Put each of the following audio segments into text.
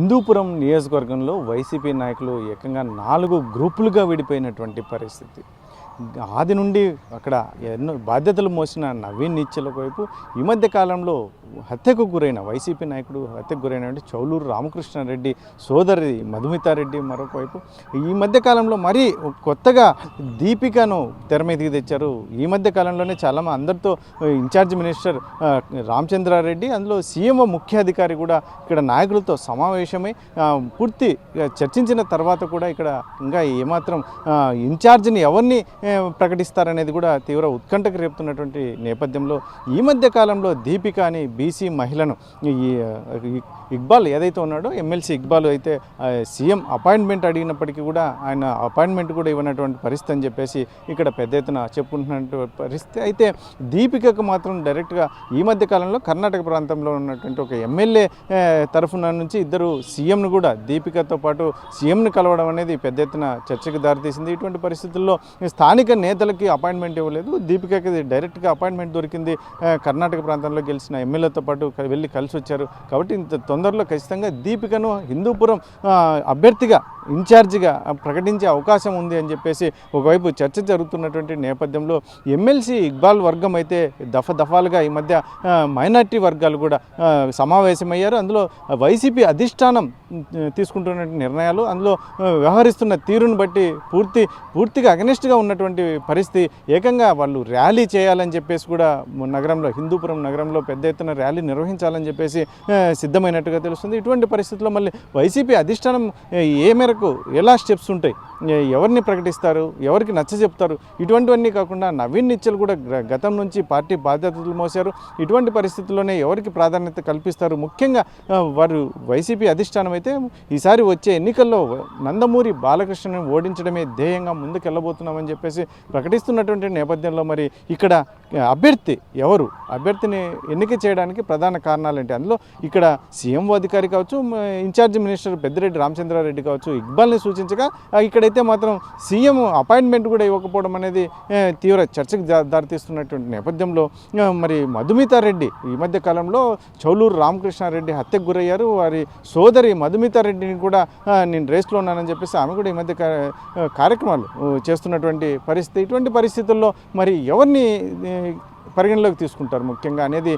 హిందూపురం నియోజకవర్గంలో వైసీపీ నాయకులు ఏకంగా నాలుగు గ్రూపులుగా విడిపోయినటువంటి పరిస్థితి. ఆది నుండి అక్కడ ఎన్నో బాధ్యతలు మోసిన నవీన్ నిత్యల వైపు ఈ మధ్య కాలంలో హత్యకు గురైన వైసీపీ నాయకుడు హత్యకు గురైన చౌలూరు రామకృష్ణారెడ్డి సోదరి మధుమితారెడ్డి మరొక వైపు. ఈ మధ్య కాలంలో మరీ కొత్తగా దీపికను తెర మీదకి తెచ్చారు. ఈ మధ్య కాలంలోనే చాలా అందరితో ఇన్ఛార్జ్ మినిస్టర్ రామచంద్రారెడ్డి అందులో సీఎం ముఖ్యాధికారి కూడా ఇక్కడ నాయకులతో సమావేశమై పూర్తి చర్చించిన తర్వాత కూడా ఇక్కడ ఇంకా ఏమాత్రం ఇన్ఛార్జ్ని ఎవరిని ప్రకటిస్తారనేది కూడా తీవ్ర ఉత్కంఠకు రేపుతున్నటువంటి నేపథ్యంలో ఈ మధ్య కాలంలో దీపిక అని బీసీ మహిళను ఈ ఇక్బాల్ ఏదైతే ఉన్నాడో ఎమ్మెల్సీ ఇక్బాల్ అయితే సీఎం అపాయింట్మెంట్ అడిగినప్పటికీ కూడా ఆయన అపాయింట్మెంట్ కూడా ఇవ్వనటువంటి పరిస్థితి అని చెప్పేసి ఇక్కడ పెద్ద ఎత్తున చెప్పుకుంటున్నటువంటి పరిస్థితి. అయితే దీపికకు మాత్రం డైరెక్ట్గా ఈ మధ్య కాలంలో కర్ణాటక ప్రాంతంలో ఉన్నటువంటి ఒక ఎమ్మెల్యే తరఫున నుంచి ఇద్దరు సీఎంను కూడా దీపికతో పాటు సీఎంను కలవడం అనేది పెద్ద ఎత్తున చర్చకు దారితీసింది. ఇటువంటి పరిస్థితుల్లో స్థానిక నేతలకి అపాయింట్మెంట్ ఇవ్వలేదు. దీపికకి డైరెక్ట్గా అపాయింట్మెంట్ దొరికింది. కర్ణాటక ప్రాంతంలో గెలిచిన ఎమ్మెల్యేతో పాటు వెళ్ళి కలిసి వచ్చారు కాబట్టి ఇంత తొందరలో ఖచ్చితంగా దీపికను హిందూపురం అభ్యర్థిగా ఇన్ఛార్జిగా ప్రకటించే అవకాశం ఉంది అని చెప్పేసి ఒకవైపు చర్చ జరుగుతున్నటువంటి నేపథ్యంలో ఎమ్మెల్సీ ఇక్బాల్ వర్గం అయితే దఫ దఫాలుగా ఈ మధ్య మైనార్టీ వర్గాలు కూడా సమావేశమయ్యారు. అందులో వైసీపీ అధిష్టానం తీసుకుంటున్నటువంటి తీసుకుంటున్న నిర్ణయాలు అందులో వ్యవహరిస్తున్న తీరును బట్టి పూర్తి పూర్తిగా అగనిస్ట్గా ఉన్నటువంటి పరిస్థితి ఏకంగా వాళ్ళు ర్యాలీ చేయాలని చెప్పేసి కూడా నగరంలో హిందూపురం నగరంలో పెద్ద ఎత్తున ర్యాలీ నిర్వహించాలని చెప్పేసి సిద్ధమైనట్టుగా తెలుస్తుంది. ఇటువంటి పరిస్థితుల్లో మళ్ళీ వైసీపీ అధిష్టానం ఏ మేరకు ఎలా స్టెప్స్ ఉంటాయి? ఎవరిని ప్రకటిస్తారు? ఎవరికి నచ్చ చెప్తారు? ఇటువంటివన్నీ కాకుండా నవీన్ నిచ్చల్ కూడా గతం నుంచి పార్టీ బాధ్యతలు మోశారు. ఇటువంటి పరిస్థితుల్లోనే ఎవరికి ప్రాధాన్యత కల్పిస్తారు? ముఖ్యంగా వారు వైసీపీ అధిష్టానం అయితే ఈసారి వచ్చే ఎన్నికల్లో నందమూరి బాలకృష్ణుని ఓడించడమే ధ్యేయంగా ముందుకెళ్ళబోతున్నామని చెప్పేసి ప్రకటిస్తున్నటువంటి నేపథ్యంలో మరి ఇక్కడ అభ్యర్థి ఎవరు? అభ్యర్థిని ఎన్నిక చేయడానికి ప్రధాన కారణాలు ఏంటి అందులో ఇక్కడ సీఎం అధికారి కావచ్చు ఇన్ఛార్జ్ మినిస్టర్ పెద్దిరెడ్డి రామచంద్రారెడ్డి కావచ్చు ఇక్బాల్ని సూచించగా ఇక్కడైతే మాత్రం సీఎం అపాయింట్మెంట్ కూడా ఇవ్వకపోవడం అనేది తీవ్ర చర్చకు దారితీస్తున్నటువంటి నేపథ్యంలో మరి మధుమితారెడ్డి ఈ మధ్య కాలంలో చౌలూరు రామకృష్ణారెడ్డి హత్యకు గురయ్యారు. వారి సోదరి మధుమితారెడ్డిని కూడా నేను రేస్లో ఉన్నానని చెప్పేసి ఆమె కూడా ఈ మధ్య కార్యక్రమాలు చేస్తున్నటువంటి పరిస్థితి. ఇటువంటి పరిస్థితుల్లో మరి ఎవరిని పరిగణలోకి తీసుకుంటారు ముఖ్యంగా అనేది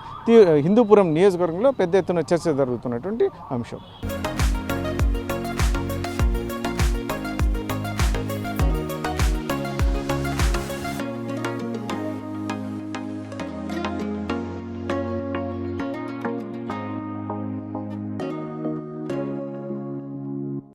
హిందూపురం నియోజకవర్గంలో పెద్ద ఎత్తున చర్చ జరుగుతున్నటువంటి అంశం.